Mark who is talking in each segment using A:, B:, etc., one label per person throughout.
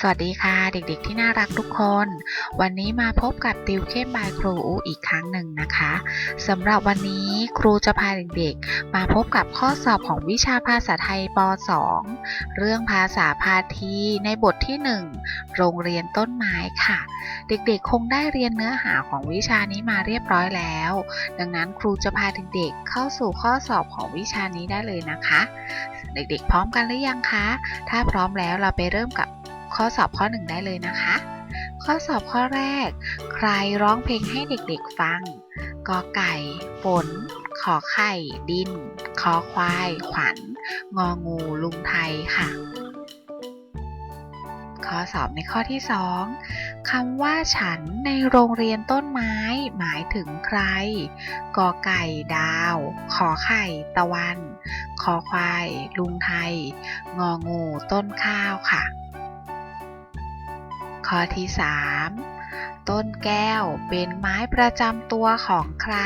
A: สวัสดีค่ะเด็กๆที่น่ารักทุกคน วันนี้มาพบกับติวเข้มบายครูอูอีกครั้งหนึ่งนะคะสำหรับวันนี้ครูจะพาเด็กๆ มาพบกับข้อสอบของวิชาภาษาไทยป .2 เรื่องภาษาพาทีในบทที่ 1 โรงเรียนต้นไม้ค่ะ เด็กๆ คงได้เรียนเนื้อหาของวิชานี้มาเรียบร้อยแล้ว ดังนั้นครูจะพาเด็กๆเข้าสู่ข้อสอบของวิชานี้ได้เลยนะคะ เด็กๆ พร้อมกันหรือยังคะ ถ้าพร้อมแล้วเราไปเริ่มกับ ข้อสอบข้อหนึ่งได้เลยนะคะ ข้อสอบข้อแรก ใครร้องเพลงให้เด็กๆฟังกอไก่ ฝน ขอไข่ ดิน คอควาย ขวัญ งองู ลุงไทยค่ะ ข้อสอบในข้อที่ 2คำว่าฉันในโรงเรียนต้นไม้ หมายถึงใคร กอไก่ ดาว ขอไข่ ตะวัน คอควาย ลุงไทย งองู ต้นข้าวค่ะ ข้อที่ 3 ต้นแก้วเป็นไม้ประจำตัวของใคร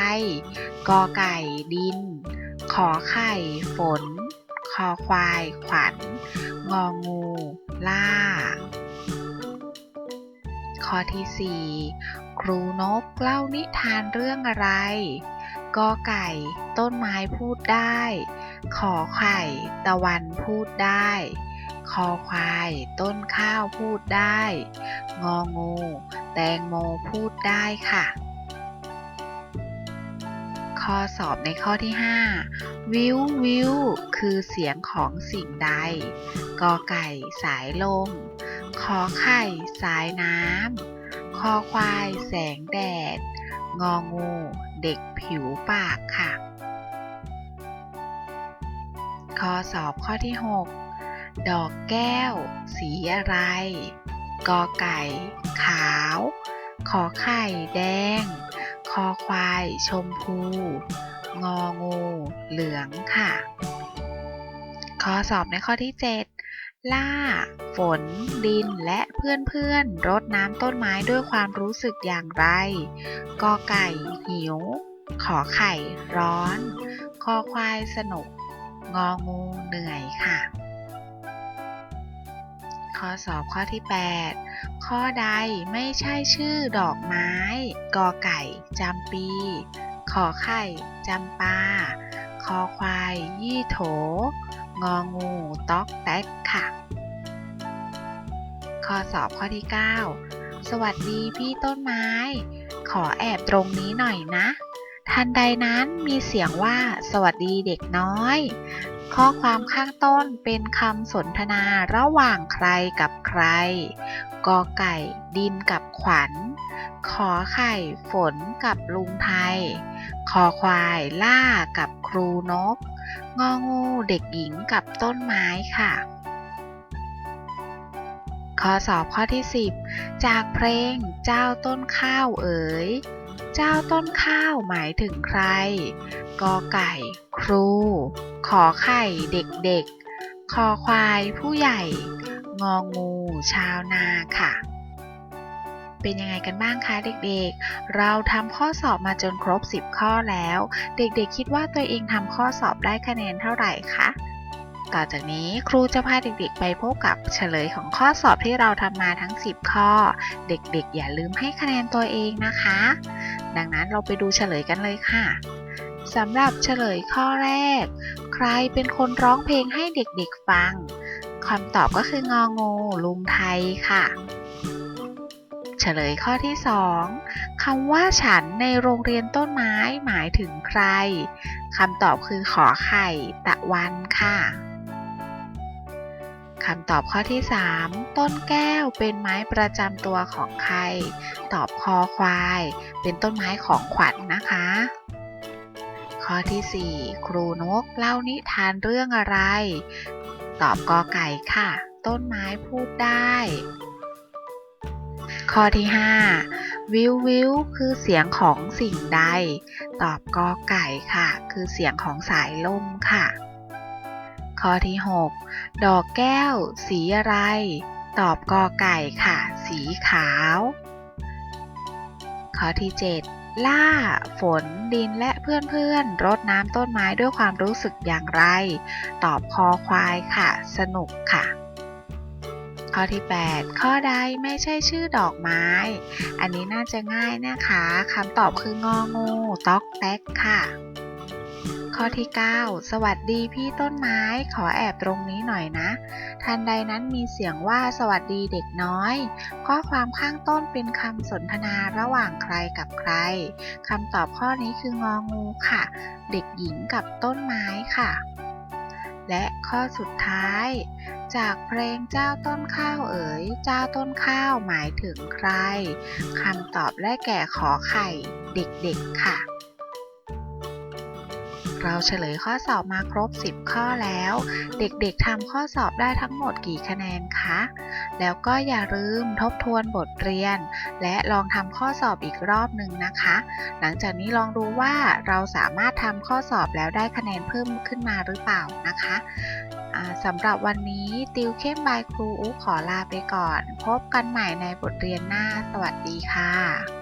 A: กอไก่ดิน ขอไข่ฝน คอควายขวัญ งองู ล่า ข้อที่ 4 ครูนกเล่านิทานเรื่องอะไร กอไก่ต้นไม้พูดได้ ขอไข่ตะวันพูดได้ คอควาย ต้นข้าวพูดได้ งองู แตงโมพูดได้ค่ะ ข้อสอบในข้อที่ 5 วิววิวคือเสียงของสิ่งใด กอไก่สายลม ขอไข่สายน้ำ คอควายแสงแดด งองู เด็กผิวปากค่ะ ข้อสอบข้อที่ 6 ดอกแก้ว สีอะไร กอไก่ ขาว ขอไข่แดง คอควาย ชมพู งองู เหลืองค่ะ ข้อสอบในข้อที่ 7 ล่า ฝน ดิน และเพื่อนๆรดน้ำต้นไม้ด้วยความรู้สึกอย่างไร กอไก่ หิว ขอไข่ ร้อน คอควาย สนุก งองู เหนื่อยค่ะ ข้อสอบข้อที่ 8 ข้อใดไม่ใช่ชื่อดอกไม้ กอไก่จำปี ขอไข่จำปา คอควาย ยี่โถ งองูต๊อกแต๊กค่ะ ข้อสอบข้อที่ 9 สวัสดีพี่ต้นไม้ ขอแอบตรงนี้หน่อยนะทันใดนั้นมีเสียงว่าสวัสดีเด็กน้อย ข้อความข้างต้นเป็นคำสนทนาระหว่างใครกับใคร กอไก่ดินกับขวัญ ขอไข่ฝนกับลุงไทย คอควายล่ากับครูนก งองูเด็กหญิงกับต้นไม้ค่ะข้อสอบข้อที่ 10 จากเพลงเจ้าต้นข้าวเอ๋ย เจ้าต้นข้าวหมายถึงใคร กอไก่ ครู ขอไข่เด็กๆ คอควายผู้ใหญ่ งองูชาวนาค่ะเป็นยังไงกันบ้างคะเด็กๆ เราทำข้อสอบมาจนครบ 10 ข้อแล้ว เด็กๆ คิดว่าตัวเองทำข้อสอบได้คะแนนเท่าไหร่คะ ต่อจากนี้ครูจะพาเด็กๆ ไปพบกับเฉลยของข้อสอบที่เราทำมาทั้ง 10 ข้อ เด็กๆ อย่าลืมให้คะแนนตัวเองนะคะ ดังนั้นเราไปดูเฉลยกันเลยค่ะสำหรับเฉลยข้อแรก ใครเป็นคนร้องเพลงให้เด็กๆฟังคำตอบก็คืององูลุงไทยค่ะ เฉลยข้อที่ 2คำว่าฉันในโรงเรียนต้นไม้หมายถึงใคร คำตอบคือขอไข่ตะวันค่ะ คำตอบข้อที่ 3 ต้นแก้วเป็นไม้ประจำตัวของใคร ตอบคอควาย เป็นต้นไม้ของขวัญนนะคะ ข้อที่ 4 ครูนกเล่านิทานเรื่องอะไร ตอบกอไก่ค่ะ ต้นไม้พูดได้ ข้อที่ 5 วิววิวคือเสียงของสิ่งใด ตอบกอไก่ค่ะ คือเสียงของสายลมค่ะ ข้อที่ 6 ดอกแก้ว สีอะไร ตอบกอไก่ค่ะ สีขาว ข้อที่ 7 ล่า ฝน ดินและเพื่อนๆรดน้ำต้นไม้ด้วยความรู้สึกอย่างไร ตอบคอควายค่ะ สนุกค่ะ ข้อที่ 8 ข้อใดไม่ใช่ชื่อดอกไม้ อันนี้น่าจะง่ายนะคะคำตอบคืององูต๊อกแต๊กค่ะ ข้อที่ 9 สวัสดีพี่ต้นไม้ขอแอบตรงนี้หน่อยนะ ทันใดนั้นมีเสียงว่าสวัสดีเด็กน้อย ข้อความข้างต้นเป็นคำสนทนาระหว่างใครกับใครคำตอบข้อนี้คืององูค่ะ เด็กหญิงกับต้นไม้ค่ะ และข้อสุดท้าย จากเพลงเจ้าต้นข้าวเอ๋ย เจ้าต้นข้าวหมายถึงใครคำตอบได้แก่ขอไข่ เด็กๆค่ะ เราเฉลยข้อสอบมาครบ 10 ข้อแล้ว เด็กๆทำข้อสอบได้ทั้งหมดกี่คะแนนคะ แล้วก็อย่าลืมทบทวนบทเรียน และลองทำข้อสอบอีกรอบหนึ่งนะคะ หลังจากนี้ลองดูว่าเราสามารถทำข้อสอบแล้วได้คะแนนเพิ่มขึ้นมาหรือเปล่านะคะสำหรับวันนี้ติวเข้มบายครูอูขอลาไปก่อน พบกันใหม่ในบทเรียนหน้า สวัสดีค่ะ